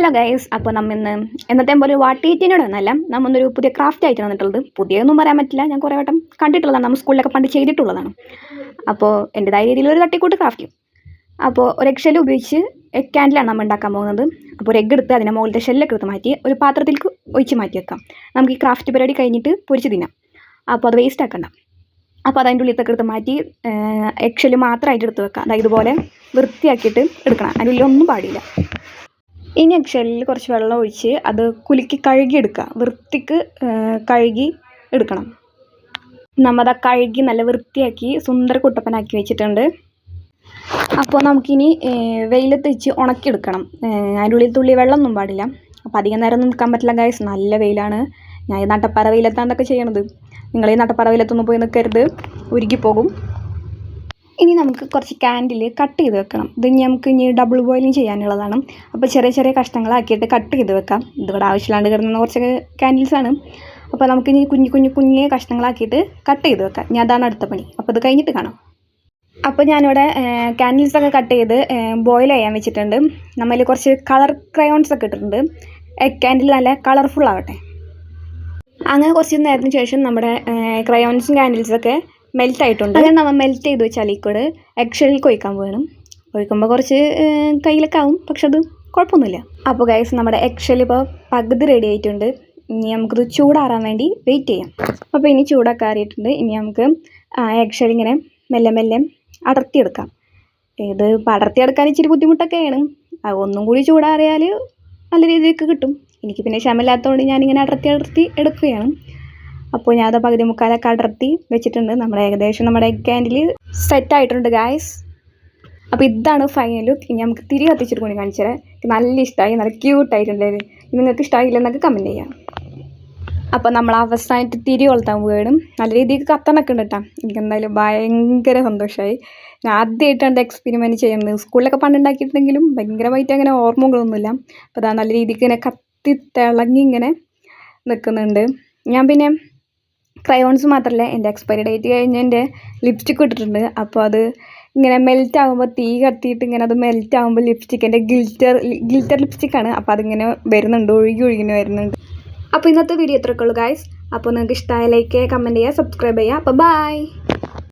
Hello guys അപ്പോൾ നമ്മൾ ഇന്ന് എന്നത്തെ പോലെ വാട്ടീറ്റിനോട് എന്നല്ല നമ്മ ഇന്നൊരു പുതിയ ക്രാഫ്റ്റ് ആയിട്ട് വന്നിട്ടുള്ളത്. പുതിയൊന്നും പറയാൻ പറ്റില്ല. ഞാൻ കുറേ വട്ടം കണ്ടിട്ടുള്ളതാണ്. നമ്മൾ സ്കൂളിലൊക്കെ പണ്ട് ചെയ്തിട്ടുള്ളതാണ്. അപ്പോൾ എന്റെതായ രീതിയിൽ ഒരു തട്ടിക്കൂട്ട് ക്രാഫ്റ്റ് അപ്പോൾ ഒരു എഗ് ഉപയോഗിച്ച് എഗ് ക്യാൻഡിലാണ് നമ്മൾ ഉണ്ടാക്കാൻ പോകുന്നത്. അപ്പോൾ ഒരു എഗ് എടുത്ത് അതിനെ മുകളിലത്തെ ഷെല്ലൊക്കെ എടുത്ത് മാറ്റി ഒരു പാത്രത്തിലേക്ക് ഒഴിച്ച് മാറ്റി വെക്കാം. നമുക്ക് ഈ ക്രാഫ്റ്റ് പരിപാടി കഴിഞ്ഞിട്ട് പൊരിച്ച് തിന്നാം. അപ്പോൾ അത് വേസ്റ്റ് ആക്കണ്ട. അപ്പോൾ അതതിന്റെ ഉള്ളിലത്തൊക്കെ എടുത്ത് മാറ്റി എഗ് മാത്രമായിട്ട് എടുത്ത് വെക്കാം. അതായത് ഇതുപോലെ വൃത്തിയാക്കിയിട്ട് എടുക്കണം. അതിന്റെ ഉള്ളിലൊന്നും പാടില്ല. ഇനി എഗ്ഷെല്ലിൽ കുറച്ച് വെള്ളം ഒഴിച്ച് അത് കുലുക്കി കഴുകി എടുക്കുക വൃത്തിക്ക് കഴുകി എടുക്കണം. നമ്മത് കഴുകി നല്ല വൃത്തിയാക്കി സുന്ദര കുട്ടപ്പനാക്കി വെച്ചിട്ടുണ്ട്. അപ്പോൾ നമുക്കിനി വെയിലത്ത് വെച്ച് ഉണക്കിയെടുക്കണം. അതിന്റെ ഉള്ളിൽ തുള്ളി വെള്ളമൊന്നും പാടില്ല. അപ്പോൾ അധികം നേരം നിൽക്കാൻ പറ്റില്ല ഗൈസ് നല്ല വെയിലാണ്. ഞാൻ ഈ നട്ടപ്പാറ വെയിലത്താണ് ഇതൊക്കെ ചെയ്യണത്. നിങ്ങൾ ഈ നട്ടപ്പാറ വെയിലത്തൊന്നും പോയി നിൽക്കരുത്. ഉരുകിപ്പോകും. ഇനി നമുക്ക് കുറച്ച് കാൻഡിൽ കട്ട് ചെയ്ത് വെക്കണം. ഇത് നമുക്ക് ഇനി ഡബിൾ ബോയിലിംഗ് ചെയ്യാനുള്ളതാണ്. അപ്പോൾ ചെറിയ ചെറിയ കഷ്ണങ്ങളാക്കിയിട്ട് കട്ട് ചെയ്ത് വെക്കാം. ഇതിവിടെ ആവശ്യമില്ലാണ്ട് കിടന്ന കുറച്ച് ക്യാൻഡിൽസ് ആണ്. അപ്പോൾ നമുക്ക് ഇനി കുഞ്ഞു കുഞ്ഞു കുഞ്ഞേ കഷ്ണങ്ങളാക്കിയിട്ട് കട്ട് ചെയ്ത് വെക്കാം. ഞാൻ അതാണ് അടുത്ത പണി. അപ്പോൾ ഇത് കഴിഞ്ഞിട്ട് കാണാം. അപ്പോൾ ഞാനിവിടെ കാൻഡിൽസൊക്കെ കട്ട് ചെയ്ത് ബോയിൽ ചെയ്യാൻ വെച്ചിട്ടുണ്ട്. നമ്മളിൽ കുറച്ച് കളർ ക്രയോൺസ് ഒക്കെ ഇട്ടിട്ടുണ്ട്. ക്യാൻഡിൽ നല്ല കളർഫുൾ ആവട്ടെ. അങ്ങനെ കുറച്ച് നേരത്തിന് ശേഷം നമ്മുടെ ക്രയോൺസും ക്യാൻഡിൽസൊക്കെ മെൽറ്റ് ആയിട്ടുണ്ട് അങ്ങനെ നമ്മൾ മെൽറ്റ് ചെയ്ത് വെച്ചാൽ ലിക്വിഡ് എഗ് ഒഴിക്കാൻ വേണം. ഒഴിക്കുമ്പോൾ കുറച്ച് കയ്യിലൊക്കെ ആവും പക്ഷെ അത് കുഴപ്പമൊന്നുമില്ല. അപ്പോൾ ഗൈസ് നമ്മുടെ ഇപ്പോൾ പകുതി റെഡി ആയിട്ടുണ്ട്. ഇനി നമുക്കിത് ചൂടാറാൻ വേണ്ടി വെയിറ്റ് ചെയ്യാം. അപ്പോൾ ഇനി ചൂടൊക്കെ ആറിയിട്ടുണ്ട് ഇനി നമുക്ക് എഗ് ഇങ്ങനെ മെല്ലെ മെല്ലെ അടർത്തിയെടുക്കാം. ഇത് പടർത്തിയെടുക്കാൻ ഇച്ചിരി ബുദ്ധിമുട്ടൊക്കെയാണ്. ഒന്നും കൂടി ചൂടാറിയാൽ നല്ല രീതിയിലേക്ക് കിട്ടും. എനിക്ക് പിന്നെ ക്ഷമയില്ലാത്തതുകൊണ്ട് ഞാനിങ്ങനെ അടർത്തി അടർത്തി എടുക്കുകയാണ്. അപ്പോൾ ഞാൻ അത് പകുതി മുക്കാലൊക്കെ അടർത്തി വെച്ചിട്ടുണ്ട്. നമ്മുടെ ഏകദേശം നമ്മുടെ എഗ് ക്യാൻഡിൽ സെറ്റ് ആയിട്ടുണ്ട് ഗായ്സ് അപ്പോൾ ഇതാണ് ഫൈനൽ ലുക്ക് ഇനി നമുക്ക് തിരി കത്തിച്ചിട്ട് കൂടി കാണിച്ചു തരാം. നല്ല ഇഷ്ടമായി നല്ല ക്യൂട്ടായിട്ടുണ്ട് നിങ്ങൾക്ക് ഇഷ്ടമായില്ലെന്നൊക്കെ കമന്റ് ചെയ്യാം. അപ്പോൾ നമ്മൾ അവസാനമായിട്ട് തിരി കൊളുത്താൻ പോവുകയാണ്. നല്ല രീതിക്ക് കത്തണൊക്കെ ഉണ്ട് കേട്ടോ. എനിക്ക് എന്തായാലും ഭയങ്കര സന്തോഷമായി. ഞാൻ ആദ്യമായിട്ടാണ് എക്സ്പെരിമെന്റ് ചെയ്യുന്നത്. സ്കൂളിലൊക്കെ പണ്ടുണ്ടാക്കിയിട്ടുണ്ടെങ്കിലും ഭയങ്കരമായിട്ട് അങ്ങനെ ഓർമ്മകളൊന്നുമില്ല. അപ്പോൾ അതാ നല്ല രീതിക്ക് ഇങ്ങനെ കത്തി തിളങ്ങി ഇങ്ങനെ നിൽക്കുന്നുണ്ട്. ഞാൻ പിന്നെ ക്രയോൺസ് മാത്രമല്ല എന്റെ എക്സ്പയറി ഡേറ്റ് കഴിഞ്ഞ് എന്റെ ലിപ്സ്റ്റിക്ക് ഇട്ടിട്ടുണ്ട്. അപ്പോൾ അത് ഇങ്ങനെ മെൽറ്റ് ആകുമ്പോൾ തീ കത്തിയിട്ട് ഇങ്ങനെ അത് മെൽറ്റ് ആകുമ്പോൾ ലിപ്സ്റ്റിക്ക് എന്റെ ഗിൽറ്റർ ഗിൽറ്റർ ലിപ്സ്റ്റിക്കാണ് അപ്പോൾ അതിങ്ങനെ വരുന്നുണ്ട് ഒഴുകി ഒഴുകിന് വരുന്നുണ്ട്. അപ്പോൾ ഇന്നത്തെ വീഡിയോ എത്രക്കുള്ളൂ ഉള്ളൂ ഗായ്സ് അപ്പോൾ നിങ്ങൾക്ക് ഇഷ്ടമായ ലൈക്ക് ചെയ്യുക കമന്റ് ചെയ്യുക സബ്സ്ക്രൈബ് ചെയ്യുക. അപ്പോൾ ബൈ